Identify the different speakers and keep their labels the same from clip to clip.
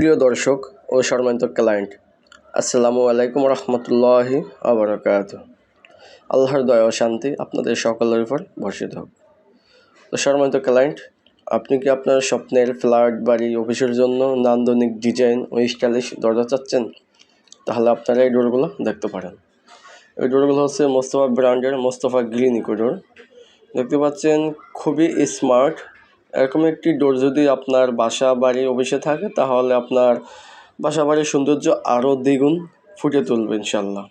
Speaker 1: প্রিয় দর্শক ও সম্মানিত ক্লায়েন্ট আসসালামু আলাইকুম রহমতুল্লাহি আবরকাত। আল্লাহর দয়া ও শান্তি আপনাদের সকলের উপর বর্ষিত হোক। তো সম্মানিত ক্লায়েন্ট আপনি কি আপনার স্বপ্নের ফ্ল্যাট, বাড়ি, অফিসের জন্য নান্দনিক ডিজাইন ও স্টাইলিশ দরজা চাচ্ছেন? তাহলে আপনারা এই ডোরগুলো দেখতে পারেন। এই ডোরগুলো হচ্ছে মোস্তফা ব্র্যান্ডের মোস্তফা গ্রিন ইকো ডোর দেখতে পাচ্ছেন খুবই স্মার্ট এরকম একটি ডোর যদি আপনার বাসা বাড়ি অফিসে থাকে, তাহলে আপনার বাসা বাড়ির সৌন্দর্য আরও দ্বিগুণ ফুটে তুলবে ইনশাল্লাহ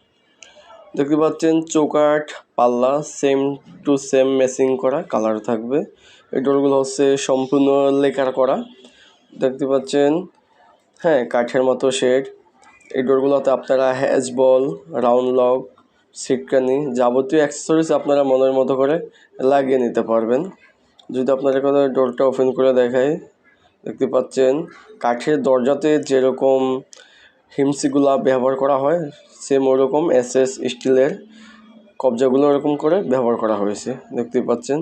Speaker 1: দেখতে পাচ্ছেন চৌকাঠ, পাল্লা সেম টু সেম ম্যাচিং করা কালার থাকবে। এই ডোরগুলো হচ্ছে সম্পূর্ণ লেকার করা। দেখতে পাচ্ছেন হ্যাঁ কাঠের মতো শেড এই ডোরগুলোতে আপনারা হ্যাজ বল রাউন্ড লক সিটকানি যাবতীয় অ্যাক্সেসরিজ আপনারা মনের মতো করে লাগিয়ে নিতে পারবেন। যদি আপনাদের কথা ডোরটা ওপেন করে দেখাই, দেখতে পাচ্ছেন কাঠের দরজাতে যেরকম হিমসিগুলা ব্যবহার করা হয় সেম ওরকম এস এস স্টিলের কবজাগুলো ওরকম করে ব্যবহার করা হয়েছে, দেখতে পাচ্ছেন।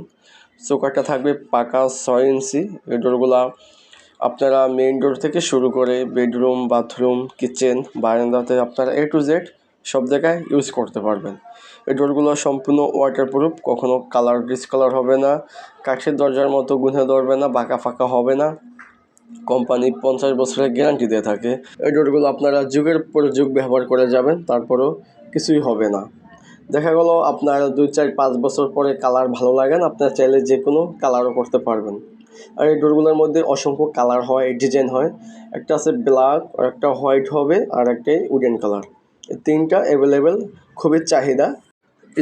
Speaker 1: চৌকাটা থাকবে পাকা ছয় ইঞ্চি। এই ডোরগুলা আপনারা মেইন ডোর থেকে শুরু করে বেডরুম বাথরুম কিচেন বারান্দাতে আপনারা এ টু জেড সব জায়গায় ইউজ করতে পারবেন। এই ডোরগুলো সম্পূর্ণ ওয়াটারপ্রুফ কখনো কালার ডিসকালার হবে না, কাঠের দরজার মতো গুনে ধরবে না, বাঁকা ফাঁকা হবে না। কোম্পানি পঞ্চাশ বছরের গ্যারান্টি দিয়ে থাকে। এই ডোরগুলো আপনারা যুগের পর যুগ ব্যবহার করে যাবেন, তারপরেও কিছুই হবে না। দেখা গেল আপনার দুই, চার, পাঁচ বছর পরে কালার ভালো লাগে না, আপনার চাইলে যে কোনো কালারও করতে পারবেন। আর এই ডোরগুলোর মধ্যে অসংখ্য কালার হয় ডিজাইন হয়। একটা আছে ব্ল্যাক আর একটা হোয়াইট হবে, আর একটাই উডেন কালার তিনটা অ্যাভেলেবেল খুবই চাহিদা।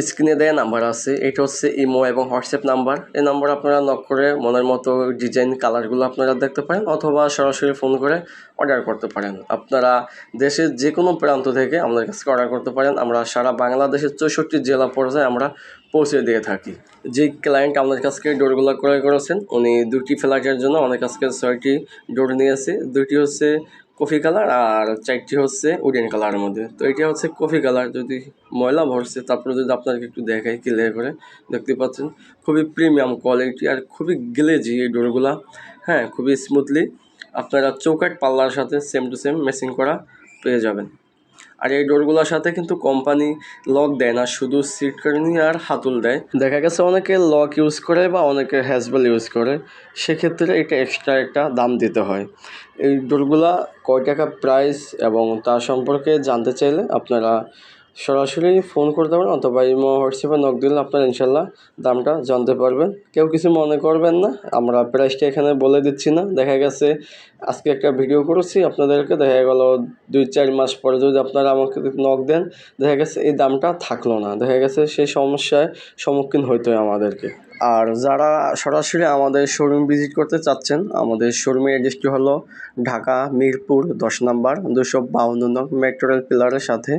Speaker 1: স্ক্রিনে দেওয়া নাম্বার আছে, এটা হচ্ছে ইমো এবং হোয়াটসঅ্যাপ নাম্বার এই নাম্বার আপনারা নক করে মনের মতো ডিজাইন কালারগুলো আপনারা দেখতে পারেন অথবা সরাসরি ফোন করে অর্ডার করতে পারেন। আপনারা দেশের যে কোনো প্রান্ত থেকে আমাদের কাছে অর্ডার করতে পারেন। আমরা সারা বাংলাদেশের চৌষট্টি জেলা পর্যায়ে আমরা পৌঁছে দিয়ে থাকি। যে ক্লায়েন্ট আমাদের কাছ থেকে ডোরগুলো ক্রয় করেছেন, উনি দুটি ফ্ল্যাটের জন্য আমাদের কাছ থেকে ছয়টি ডোর নিয়েছে। দুটি হচ্ছে কফি কালার আর চারটি হচ্ছে উডেন কালারের মধ্যে। তো এটা হচ্ছে কফি কালার। যদি ময়লা ভরছে, তারপরে যদি আপনাকে একটু দেখাই ক্লিয়ার করে, দেখতে পাচ্ছেন? খুবই প্রিমিয়াম কোয়ালিটি আর খুবই গ্লেজি এই ডোরগুলা। হ্যাঁ খুবই স্মুথলি আপনারা চৌকাট পাল্লার সাথে সেম টু সেম মেসিং করা পেয়ে যাবেন। আর এই ডোরগুলোর সাথে কিন্তু কোম্পানি লক দেয় না, শুধু সিট কার্নি আর হাতুল দেয়। দেখা গেছে অনেকে লক ইউজ করে বা অনেকে হ্যাজবেল ইউজ করে, সেক্ষেত্রে এটা এক্সট্রা একটা দাম দিতে হয়। এই ডোরগুলা কয় টাকা প্রাইস এবং তার সম্পর্কে জানতে চাইলে আপনারা সরাসরি ফোন করতে পারেন অথবা ইমো, হোয়াটসঅ্যাপে নক দিলে আপনার ইনশাল্লাহ দামটা জানতে পারবেন। কেউ কিছু মনে করবেন না, আমরা প্রাইসটা এখানে বলে দিচ্ছি না। দেখা গেছে, আজকে একটা ভিডিও করেছি, আপনাদেরকে দেখা গেল দুই চার মাস পরে যদি আপনারা আমাকে নক দেন, দেখা গেছে এই দামটা থাকল না। দেখা গেছে সেই সমস্যায় সম্মুখীন হইতে হয় আমাদেরকে। আর যারা সরাসরি আমাদের শোরুম ভিজিট করতে চাচ্ছেন, আমাদের শোরুমের অ্যাড্রেসটি হলো ঢাকা মিরপুর দশ নম্বর দুশো বাউন্ন নং মেট্রো রেল পিলারের সাথে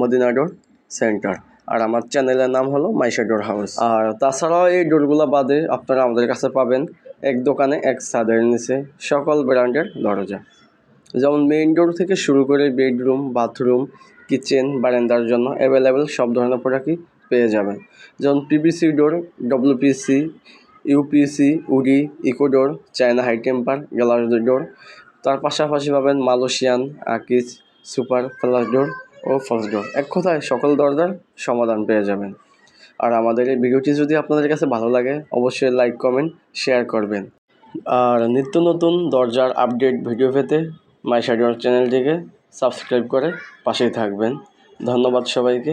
Speaker 1: মদিনাডোর সেন্টার আর আমার চ্যানেলের নাম হলো মাইশা ডোর হাউস আর তাছাড়াও এই ডোরগুলো বাদে আপনারা আমাদের কাছে পাবেন এক দোকানে এক ছাদের নিচে সকল ব্র্যান্ডের দরজা। যেমন মেইন ডোর থেকে শুরু করে বেডরুম বাথরুম কিচেন বারান্দার জন্য অ্যাভেলেবেল সব ধরনের প্রোডাক্টই পেয়ে যাবেন। যেমন PVC door WPC UPC woody eco door China high temper gallery door তার পাশাপাশি পাবেন Malaysian Akij super flush door ও ফলস ডোর এক কথায় সকল দরজার সমাধান পেয়ে যাবেন। আর আমাদের এই ভিডিওটি যদি আপনাদের কাছে ভালো লাগে, অবশ্যই লাইক কমেন্ট শেয়ার করবেন। আর নিত্য নতুন দরজার আপডেট ভিডিও পেতে মাইশা ডোর চ্যানেলটিকে সাবস্ক্রাইব করে পাশেই থাকবেন। ধন্যবাদ সবাইকে।